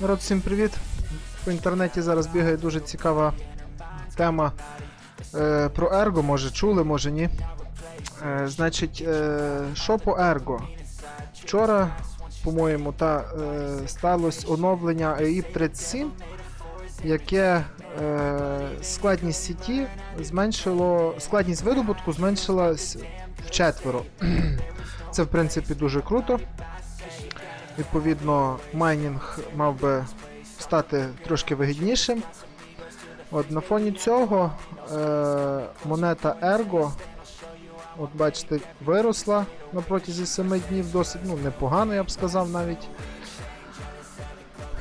Народ, всім привіт! В інтернеті зараз бігає дуже цікава тема е, про Ерго, може чули, може ні. Е, значить, е, по Ерго? Вчора, по-моєму, та е, сталося оновлення EIP 37, яке е, складність сіті зменшило, складність видобутку зменшилась вчетверо. Це, в принципі, дуже круто. Відповідно, майнінг мав би стати трошки вигіднішим. От На фоні цього е, монета Ergo, от бачите, виросла на протязі 7 днів, досить ну, непогано, я б сказав навіть.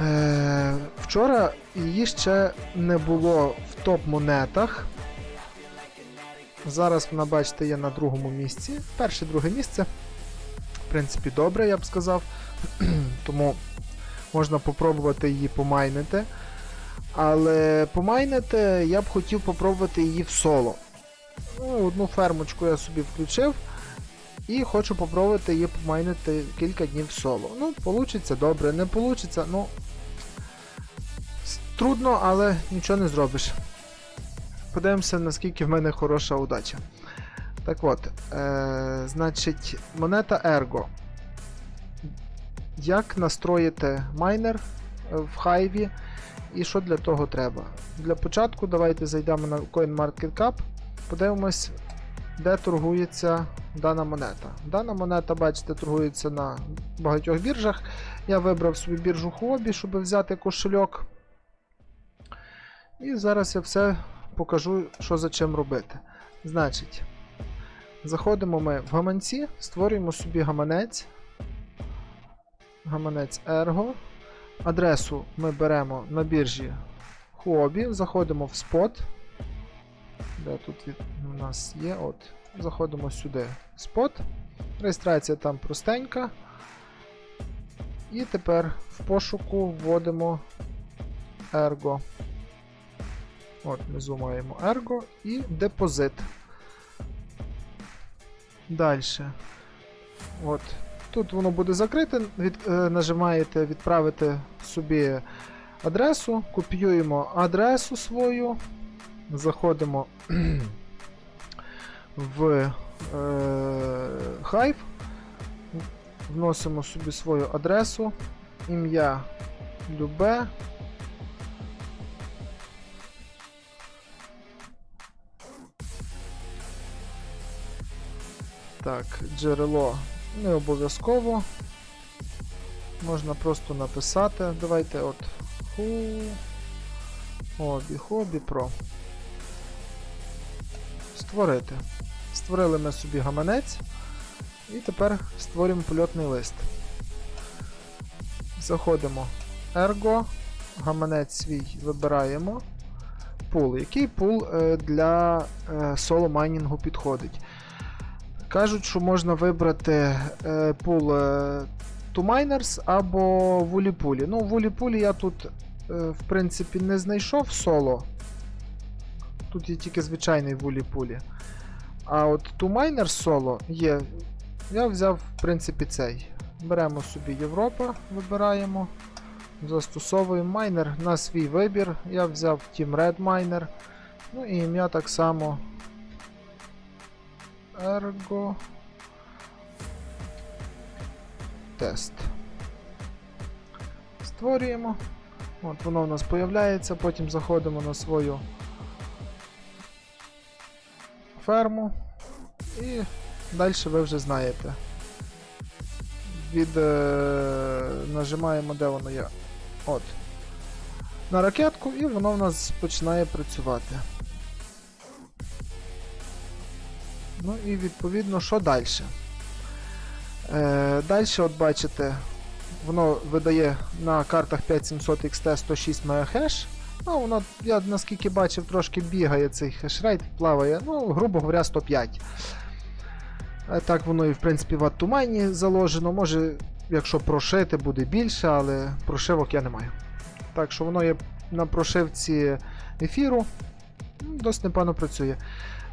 Е, вчора її ще не було в топ-монетах. Зараз вона, бачите, є на другому місці. Перше, друге місце. Принципі, добре, я б сказав. Тому можна попробувати її помайнити. Але помайнити я б хотів попробувати її в соло. Ну, Одну фермочку я собі включив. І хочу попробувати її помайнити кілька днів в соло. Ну, получиться добре, не получиться, ну. Трудно, але нічого не зробиш. Подивимося, наскільки в мене хороша удача. Так от, е, значить, монета Ergo. Як настроїти майнер е, в хайві і що для того треба? Для початку давайте зайдемо на CoinMarketCap, подивимось, де торгується дана монета. Дана монета, бачите, торгується на багатьох біржах. Я вибрав собі біржу Huobi, щоб взяти кошельок. І зараз я все покажу, що за чим робити. Значить, заходимо ми в гаманці, створюємо собі гаманець. Гаманець Ergo. Адресу ми беремо на біржі Huobi, заходимо в спот. Де тут від... у нас є? От. Заходимо сюди в спот. Реєстрація там простенька. І тепер в пошуку вводимо Ergo. От, внизу маємо Ergo і депозит. Далі. От. Тут воно буде закрите, від, е, нажимаєте відправити собі адресу, копіюємо адресу свою, заходимо в е, Hive, вносимо собі свою адресу, ім'я любе. Так, джерело не обов'язково. Можна просто написати. Давайте от. Хобі, хобі про. Створити. Створили ми собі гаманець. І тепер створюємо польотний лист. Заходимо Ergo, гаманець свій вибираємо. Пул. Який пул е, для е, соло майнінгу підходить? Кажуть, що можна вибрати е, пул е, To Miners або Вуліпулі. Ну, Вуліпулі я тут, е, в принципі, не знайшов соло. Тут є тільки звичайний Вуліпулі. А от To Miners соло є. Я взяв, в принципі, цей. Беремо собі Європа, вибираємо. Застосовуємо майнер на свій вибір. Я взяв Team Red Miner. Ну і ім'я так само. Ergo тест. Створюємо. От воно у нас появляється, потім заходимо на свою ферму і далі ви вже знаєте. Від е, нажимаємо, де воно є. От. На ракетку, і воно в нас починає працювати. Ну і відповідно, що далі? Е, далі, от бачите, воно видає на картах 5700 XT 106 МГц. Ну, воно, я наскільки бачив, трошки бігає цей хешрейт, плаває, ну, грубо говоря, 105. Е, Так воно і в принципі в Аттумайні заложено. Може, якщо прошити, буде більше, але прошивок я не маю. Так що воно є на прошивці ефіру. Ну, Досить непогано працює.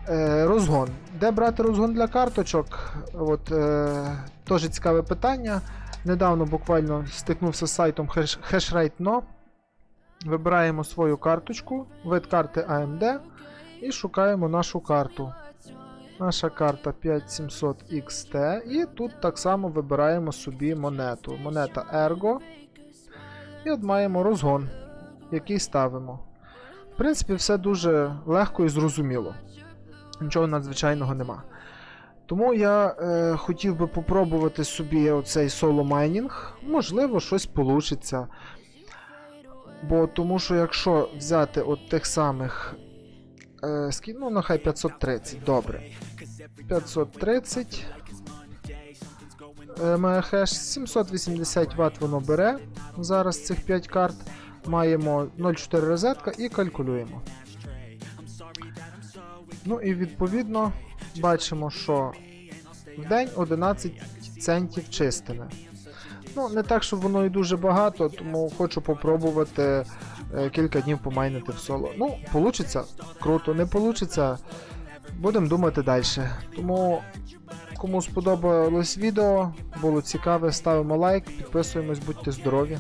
Е, розгон. Де брати розгон для карточок? От, е, Теж цікаве питання. недавно буквально стикнувся з сайтом Hash- HashRate.no. Вибираємо свою карточку, вид карти AMD і шукаємо нашу карту. Наша карта 5700 XT. І тут так само вибираємо собі монету. Монета Ergo. І от маємо розгон, який ставимо. В принципі, все дуже легко і зрозуміло. Нічого надзвичайного нема. Тому я е, хотів би попробувати собі оцей соло майнінг. Можливо, щось вийде. Бо тому що якщо взяти от тих самих. Е, скі- ну, нехай 530, добре. 530 е, мегахеш, 780 Вт воно бере. Зараз цих 5 карт. Маємо 0,4 розетка і калькулюємо. Ну і відповідно бачимо, що в день 11 центів чистими. Ну, не так, щоб воно і дуже багато, тому хочу попробувати е, кілька днів помайнити в соло. Ну, получиться круто, не получиться. Будемо думати далі. Тому, кому сподобалось відео, було цікаве, ставимо лайк, підписуємось, будьте здорові.